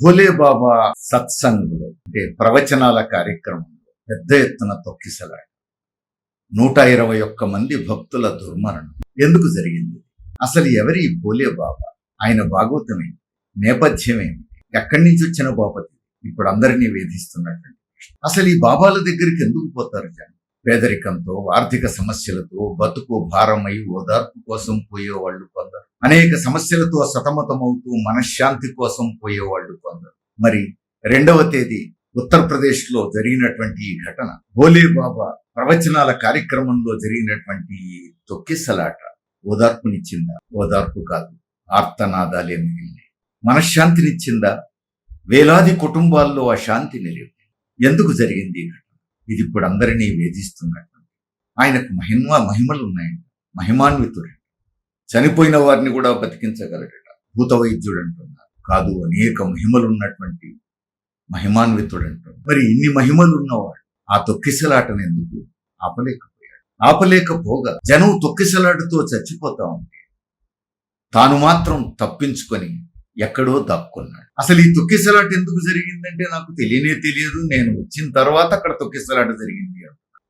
భోలే బాబా సత్సంగులు అంటే ప్రవచనాల కార్యక్రమంలో పెద్ద ఎత్తున తొక్కిసలాడు నూట ఇరవై ఒక్క మంది భక్తుల దుర్మరణం ఎందుకు జరిగింది? అసలు ఎవరి భోలే బాబా? ఆయన భాగవతమే నేపథ్యమేమి ఎక్కడి నుంచి వచ్చిన బాపతి? ఇప్పుడు అందరినీ వేధిస్తున్నటువంటి అసలు ఈ బాబాల దగ్గరికి ఎందుకు పోతారు జనం? పేదరికంతో ఆర్థిక సమస్యలతో బతుకు భారమై ఓదార్పు కోసం పోయేవాళ్ళు కొందరు. అనేక సమస్యలతో సతమతమవుతూ మనశ్శాంతి కోసం పోయేవాళ్ళు కొందరు. మరి రెండవ తేదీ ఉత్తరప్రదేశ్లో జరిగినటువంటి ఈ ఘటన. భోలే బాబా ప్రవచనాల కార్యక్రమంలో జరిగినటువంటి ఈ తొక్కిసలాట ఓదార్పునిచ్చిందా? ఓదార్పు కాదు ఆర్తనాదాలే మిగిలినాయి. మనశ్శాంతినిచ్చిందా? వేలాది కుటుంబాల్లో ఆ శాంతి నిలివి ఎందుకు జరిగింది ఈ ఘటన? ఇది ఇప్పుడు అందరినీ వేధిస్తున్నట్టు. ఆయనకు మహిమ మహిమలు ఉన్నాయండి మహిమాన్వితుడు. చనిపోయిన వారిని కూడా బతికించగలడట. భూత వైద్యుడు అంటున్నారు. కాదు అనేక మహిమలు ఉన్నటువంటి మహిమాన్వితుడు అంటున్నారు. మరి ఇన్ని మహిమలు ఉన్నవాడు ఆ తొక్కిసలాటను ఎందుకు ఆపలేకపోయాడు? ఆపలేకపోగా జనం తొక్కిసలాటతో చచ్చిపోతా ఉంటే తాను మాత్రం తప్పించుకొని ఎక్కడో దాక్కున్నాడు. అసలు ఈ తొక్కిసలాట ఎందుకు జరిగిందంటే నాకు తెలియనే తెలియదు. నేను వచ్చిన తర్వాత అక్కడ తొక్కిసలాట జరిగింది.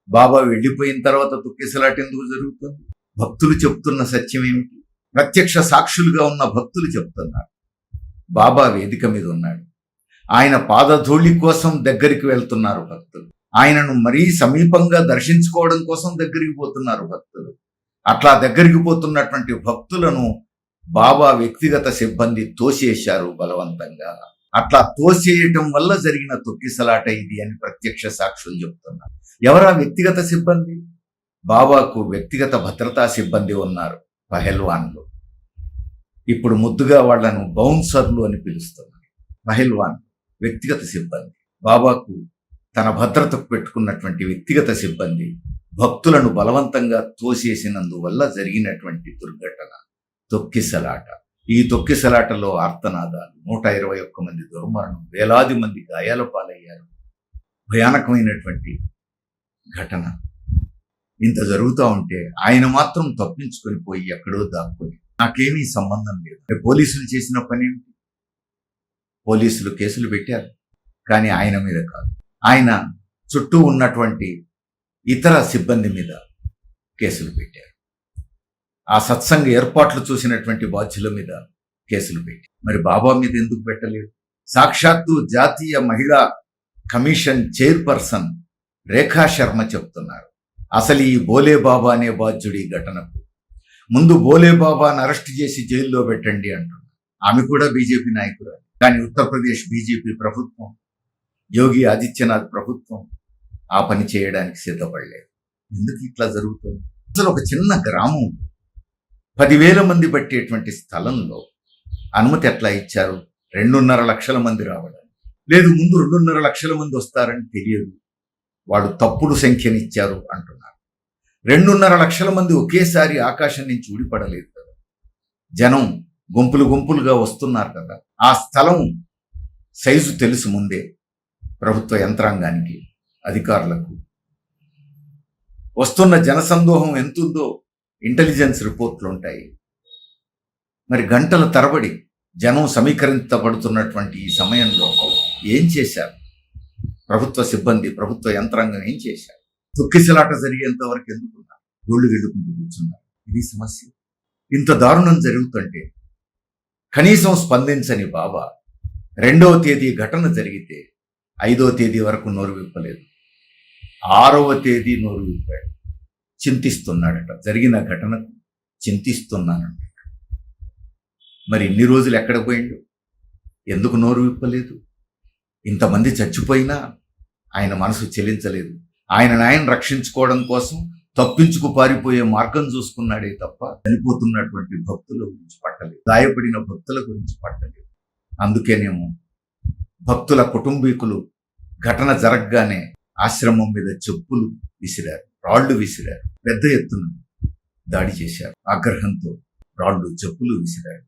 బాబా వెళ్ళిపోయిన తర్వాత తొక్కిసలాట ఎందుకు జరుగుతుంది? భక్తులు చెప్తున్న సత్యం ఏమిటి? ప్రత్యక్ష సాక్షులుగా ఉన్న భక్తులు చెప్తున్నారు. బాబా వేదిక మీద ఉన్నాడు. ఆయన పాదధూళి కోసం దగ్గరికి వెళ్తున్నారు భక్తులు. ఆయనను మరీ సమీపంగా దర్శించుకోవడం కోసం దగ్గరికి పోతున్నారు భక్తులు. అట్లా దగ్గరికి పోతున్నటువంటి భక్తులను బాబా వ్యక్తిగత సిబ్బంది తోసేశారు బలవంతంగా. అట్లా తోసేయటం వల్ల జరిగిన తొక్కిసలాట ఇది అని ప్రత్యక్ష సాక్షులు చెబుతున్నారు ఎవరా వ్యక్తిగత సిబ్బంది? బాబాకు వ్యక్తిగత భద్రతా సిబ్బంది ఉన్నారు పహెల్వాన్లు. ఇప్పుడు ముద్దుగా వాళ్ళను బౌన్సర్లు అని పిలుస్తున్నారు పహెల్వాన్ వ్యక్తిగత సిబ్బంది. బాబాకు తన భద్రతకు పెట్టుకున్నటువంటి వ్యక్తిగత సిబ్బంది భక్తులను బలవంతంగా తోసేసినందువల్ల జరిగినటువంటి దుర్ఘటన. తొక్కిసలాట. ఈ తొక్కిసలాటలో ఆర్తనాదాలు నూట ఇరవై ఒక్క మంది దుర్మరణం వేలాది మంది గాయాల పాలయ్యారు. భయానకమైనటువంటి ఘటన. ఇంత జరుగుతూ ఉంటే ఆయన మాత్రం తప్పించుకొని పోయి ఎక్కడో దాక్కుని. నాకేమీ సంబంధం లేదు. పోలీసులు చేసిన పని ఏమిటి? పోలీసులు కేసులు పెట్టారు. కానీ ఆయన మీద కాదు. ఆయన చుట్టూ ఉన్నటువంటి ఇతర సిబ్బంది మీద కేసులు పెట్టారు. ఆ సత్సంగ ఏర్పాట్లు చూసినటువంటి బాధ్యుల మీద కేసులు పెట్టి. మరి బాబా మీద ఎందుకు పెట్టలేదు? సాక్షాత్తు జాతీయ మహిళా కమిషన్ చైర్పర్సన్ రేఖా శర్మ చెప్తున్నారు. అసలు ఈ బోలే బాబా అనే బాధ్యుడి ఈ ఘటనకు. ముందు బోలే బాబాను అరెస్ట్ చేసి జైల్లో పెట్టండి అంటున్నారు. ఆమె కూడా బీజేపీ నాయకురాలు. కానీ ఉత్తరప్రదేశ్ బీజేపీ ప్రభుత్వం యోగి ఆదిత్యనాథ్ ప్రభుత్వం ఆ పని చేయడానికి సిద్ధపడలేదు. ఎందుకు ఇట్లా జరుగుతుంది? అసలు ఒక చిన్న గ్రామం పదివేల మంది పట్టేటువంటి స్థలంలో అనుమతి ఎట్లా ఇచ్చారు? రెండున్నర లక్షల మంది రావడం. లేదు ముందు రెండున్నర లక్షల మంది వస్తారని తెలియదు. వాడు తప్పుడు సంఖ్యనిచ్చారు అంటున్నారు. రెండున్నర లక్షల మంది ఒకేసారి ఆకాశం నుంచి ఊడిపడలేదు కదా. జనం గుంపులు గుంపులుగా వస్తున్నారు కదా. ఆ స్థలం సైజు తెలుసు ముందే ప్రభుత్వ యంత్రాంగానికి అధికారులకు. వస్తున్న జనసందోహం ఎంతుందో ఇంటెలిజెన్స్ రిపోర్ట్లు ఉంటాయి. మరి గంటల తరబడి జనం సమీకరించబడుతున్నటువంటి ఈ సమయంలో ఏం చేశారు? ప్రభుత్వ సిబ్బంది ప్రభుత్వ యంత్రాంగం ఏం చేశారు? తొక్కిసలాట జరిగేంత వరకు ఎందుకున్నారు గోళ్ళు వెళ్ళుకుంటూ కూర్చున్నారు. ఇది సమస్య. ఇంత దారుణం జరుగుతుంటే కనీసం స్పందించని బాబా రెండవ తేదీ ఘటన జరిగితే ఐదవ తేదీ వరకు నోరు విప్పలేదు. ఆరవ తేదీ నోరు విప్పాడు. చింతిస్తున్నాడట. జరిగిన ఘటనకు చింతిస్తున్నానంట. మరి ఇన్ని రోజులు ఎక్కడ పోయిండు? ఎందుకు నోరు విప్పలేదు? ఇంతమంది చచ్చిపోయినా ఆయన మనసు చెలించలేదు. ఆయన ఆయన రక్షించుకోవడం కోసం తప్పించుకు పారిపోయే మార్గం చూసుకున్నాడే తప్ప చనిపోతున్నటువంటి భక్తుల గురించి పట్టలేదు. గాయపడిన భక్తుల గురించి పట్టలేదు. అందుకేనేమో భక్తుల కుటుంబీకులు ఘటన జరగగానే ఆశ్రమం మీద చెప్పులు విసిరారు. రాళ్ళు విసిరారు. పెద్ద ఎత్తున దాడి చేశారు. ఆగ్రహంతో రాళ్ళు చెప్పులు విసిరారు.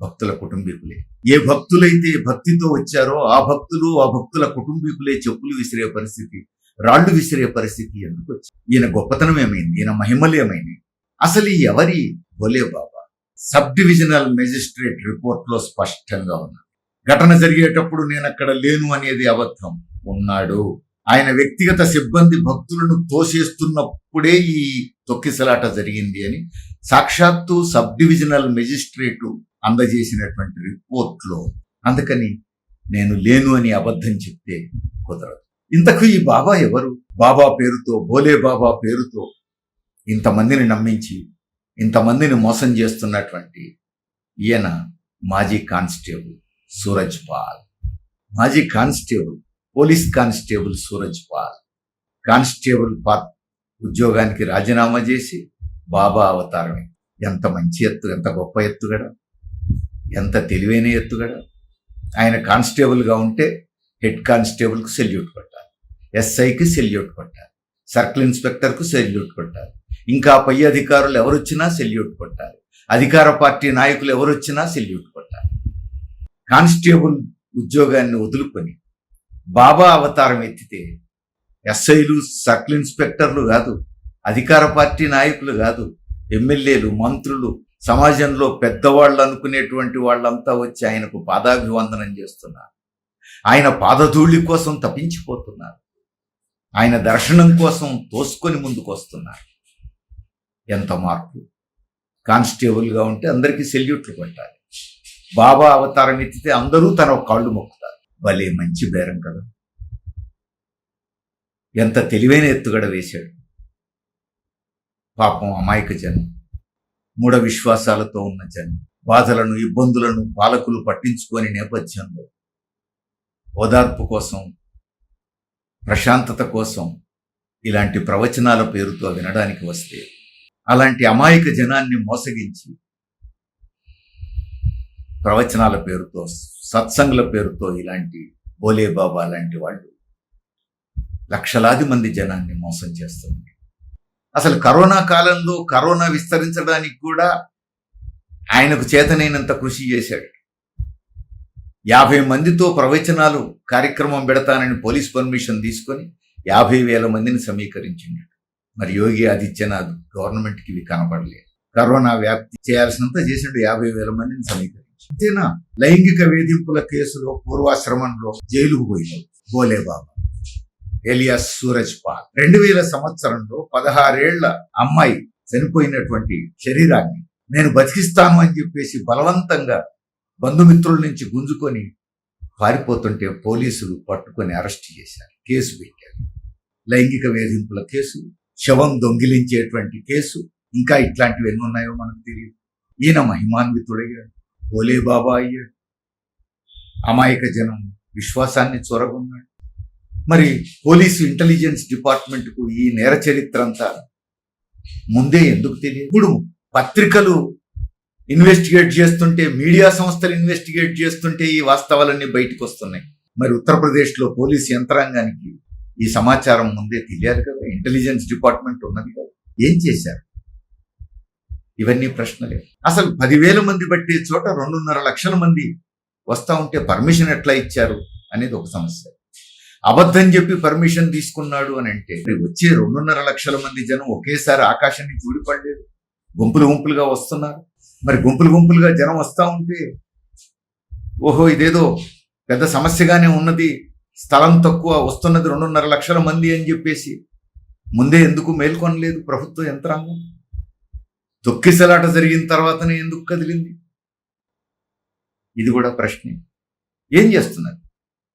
భక్తుల కుటుంబీకులే. ఏ భక్తులైతే భక్తితో వచ్చారో ఆ భక్తులు ఆ భక్తుల కుటుంబీకులే చెప్పులు విసిరే పరిస్థితి రాళ్ళు విసిరే పరిస్థితి ఎందుకు వచ్చింది? ఈయన గొప్పతనం ఏమైంది? ఈయన మహిమలేమైంది అసలు ఎవరి Bhole Baba? Sub divisional magistrate రిపోర్ట్లో స్పష్టంగా ఉన్నారు ఘటన జరిగేటప్పుడు నేను అక్కడ లేను అనేది అబద్ధం. ఉన్నాడు. ఆయన వ్యక్తిగత సిబ్బంది భక్తులను తోసేస్తున్నప్పుడే ఈ తొక్కిసలాట జరిగింది అని సాక్షాత్తు సబ్ డివిజనల్ మెజిస్ట్రేటు అందజేసినటువంటి రిపోర్ట్లో అందుకని నేను లేను అని అబద్ధం చెప్తే కుదరదు. ఇంతకు ఈ బాబా ఎవరు? బాబా పేరుతో బోలే బాబా పేరుతో ఇంతమందిని నమ్మించి ఇంతమందిని మోసం చేస్తున్నటువంటి ఈయన మాజీ కానిస్టేబుల్ సూరజ్ పాల్. మాజీ constable police constable Suraj Pal. Constable Pal ఉద్యోగానికి రాజీనామా చేసి బాబా అవతారమే. ఎంత మంచి ఎత్తు ఎంత గొప్ప ఎత్తుగడ ఎంత తెలివైన ఎత్తుగడ ఆయన కానిస్టేబుల్గా ఉంటే హెడ్ కానిస్టేబుల్కు సెల్యూట్ కొట్టాలి. ఎస్ఐకి సెల్యూట్ కొట్టాలి. సర్కిల్ ఇన్స్పెక్టర్కు సెల్యూట్ కొట్టాలి. ఇంకా పై అధికారులు ఎవరొచ్చినా సెల్యూట్ కొట్టాలి. అధికార పార్టీ నాయకులు ఎవరొచ్చినా సెల్యూట్ కొట్టాలి. కానిస్టేబుల్ ఉద్యోగాన్ని వదులుకొని బాబా అవతారం ఎత్తితే ఎస్ఐలు సర్కిల్ ఇన్స్పెక్టర్లు కాదు అధికార పార్టీ నాయకులు కాదు ఎమ్మెల్యేలు మంత్రులు సమాజంలో పెద్దవాళ్ళు అనుకునేటువంటి వాళ్ళంతా వచ్చి ఆయనకు పాదాభివందనం చేస్తున్నారు. ఆయన పాదధూళి కోసం తప్పించిపోతున్నారు. ఆయన దర్శనం కోసం తోసుకొని ముందుకు వస్తున్నారు ఎంత మార్పు. కానిస్టేబుల్గా ఉంటే అందరికీ సెల్యూట్లు కొట్టాలి. బాబా అవతారం ఎత్తితే అందరూ తన కాళ్ళు మొక్కు భలే మంచి బేరం కదా. ఎంత తెలివైన ఎత్తుగడ వేశాడు. పాపం అమాయక జనం మూఢ విశ్వాసాలతో ఉన్న జనం బాధలను ఇబ్బందులను పాలకులు పట్టించుకోని నేపథ్యంలో ఓదార్పు కోసం ప్రశాంతత కోసం ఇలాంటి ప్రవచనాల పేరుతో వినడానికి వస్తే అలాంటి అమాయక జనాన్ని మోసగించి ప్రవచనాల పేరుతో సత్సంగుల పేరుతో ఇలాంటి బోలే బాబా లాంటి వాళ్ళు లక్షలాది మంది జనాన్ని మోసం చేస్తున్నారు. అసలు కరోనా కాలంలో కరోనా విస్తరించడానికి కూడా ఆయనకు చేతనైనంత కృషి చేశాడు. యాభై మందితో ప్రవచనాలు కార్యక్రమం పెడతానని పోలీస్ పర్మిషన్ తీసుకొని యాభై వేల మందిని సమీకరించిండు. మరి యోగి ఆదిత్యనాథ్ గవర్నమెంట్కి ఇవి కనపడలేదు కరోనా వ్యాప్తి చేయాల్సినంత చేసిండు యాభై వేల మందిని సమీకరించారు అంతేనా లైంగిక వేధింపుల కేసులో పూర్వాశ్రమంలో జైలుకు పోయినాడు. బోలేబాబా ఎలియాస్ సూరజ్ పాల్ రెండు వేల సంవత్సరంలో పదహారేళ్ళ అమ్మాయి చనిపోయినటువంటి శరీరాన్ని నేను బతికిస్తాను అని చెప్పేసి బలవంతంగా బంధుమిత్రుల నుంచి గుంజుకొని పారిపోతుంటే పోలీసులు పట్టుకొని అరెస్ట్ చేశారు. కేసు పెట్టారు. లైంగిక వేధింపుల కేసు శవం దొంగిలించేటువంటి కేసు ఇంకా ఇట్లాంటివి ఎన్ని ఉన్నాయో మనకు తెలియదు. ఈయన మహిమాన్వితుడయ్యాడు. భోలే బాబా అయ్యాడు అమాయక జనం విశ్వాసాన్ని చొరగొన్నాడు. మరి పోలీసు ఇంటెలిజెన్స్ డిపార్ట్మెంట్కు ఈ నేర చరిత్ర అంతా ముందే ఎందుకు తెలియదు? ఇప్పుడు పత్రికలు ఇన్వెస్టిగేట్ చేస్తుంటే మీడియా సంస్థలు ఇన్వెస్టిగేట్ చేస్తుంటే ఈ వాస్తవాలన్నీ బయటకు వస్తున్నాయి. మరి ఉత్తరప్రదేశ్లో పోలీస్ యంత్రాంగానికి ఈ సమాచారం ముందే తెలియాలి కదా? ఇంటెలిజెన్స్ డిపార్ట్మెంట్ ఉన్నది కదా. ఏం చేశారు? ఇవన్నీ ప్రశ్నలే. అసలు పదివేల మంది బట్టే చోట రెండున్నర లక్షల మంది వస్తా ఉంటే పర్మిషన్ ఎట్లా ఇచ్చారు అనేది ఒక సమస్య. అబద్ధం చెప్పి పర్మిషన్ తీసుకున్నాడు అని అంటే వచ్చే రెండున్నర లక్షల మంది జనం ఒకేసారి ఆకాశాన్ని చూడిపడలేదు. గుంపులు గుంపులుగా వస్తున్నారు. మరి గుంపులు గుంపులుగా జనం వస్తూ ఉంటే ఓహో ఇదేదో పెద్ద సమస్యగానే ఉన్నది. స్థలం తక్కువ వస్తున్నది రెండున్నర లక్షల మంది అని చెప్పేసి ముందే ఎందుకు మేల్కొనలేదు ప్రభుత్వ యంత్రాంగం? తొక్కిసలాట జరిగిన తర్వాతనే ఎందుకు కదిలింది? ఇది కూడా ప్రశ్నే. ఏం చేస్తున్నారు?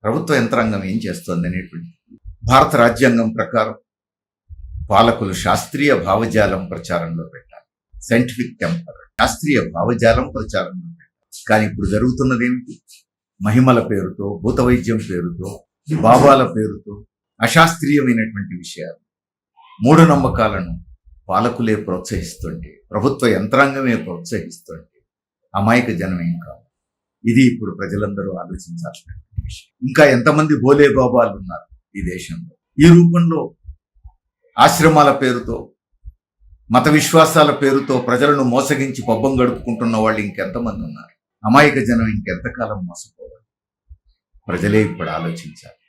ప్రభుత్వ యంత్రాంగం ఏం చేస్తుంది అనేటువంటి భారత రాజ్యాంగం ప్రకారం పాలకులు శాస్త్రీయ భావజాలం ప్రచారంలో పెట్టాలి. సైంటిఫిక్ టెంపర్ శాస్త్రీయ భావజాలం ప్రచారంలో పెట్టాలి. కానీ ఇప్పుడు జరుగుతున్నది ఏమిటి? మహిమల పేరుతో భూతవైద్యం పేరుతో బాబాల పేరుతో అశాస్త్రీయమైనటువంటి విషయాలు మూఢనమ్మకాలను పాలకులే ప్రోత్సహిస్తుంటే ప్రభుత్వ యంత్రాంగమే ప్రోత్సహిస్తుంటే అమాయక జనం ఏం కాదు. ఇది ఇప్పుడు ప్రజలందరూ ఆలోచించాల్సిన విషయం. ఇంకా ఎంతమంది బోలే బాబాలు ఉన్నారు ఈ దేశంలో? ఈ రూపంలో ఆశ్రమాల పేరుతో మత విశ్వాసాల పేరుతో ప్రజలను మోసగించి పబ్బం గడుపుకుంటున్న వాళ్ళు ఇంకెంతమంది ఉన్నారు? అమాయక జనం ఇంకెంతకాలం మోసపోవాలి? ప్రజలే ఇప్పుడు ఆలోచించాలి.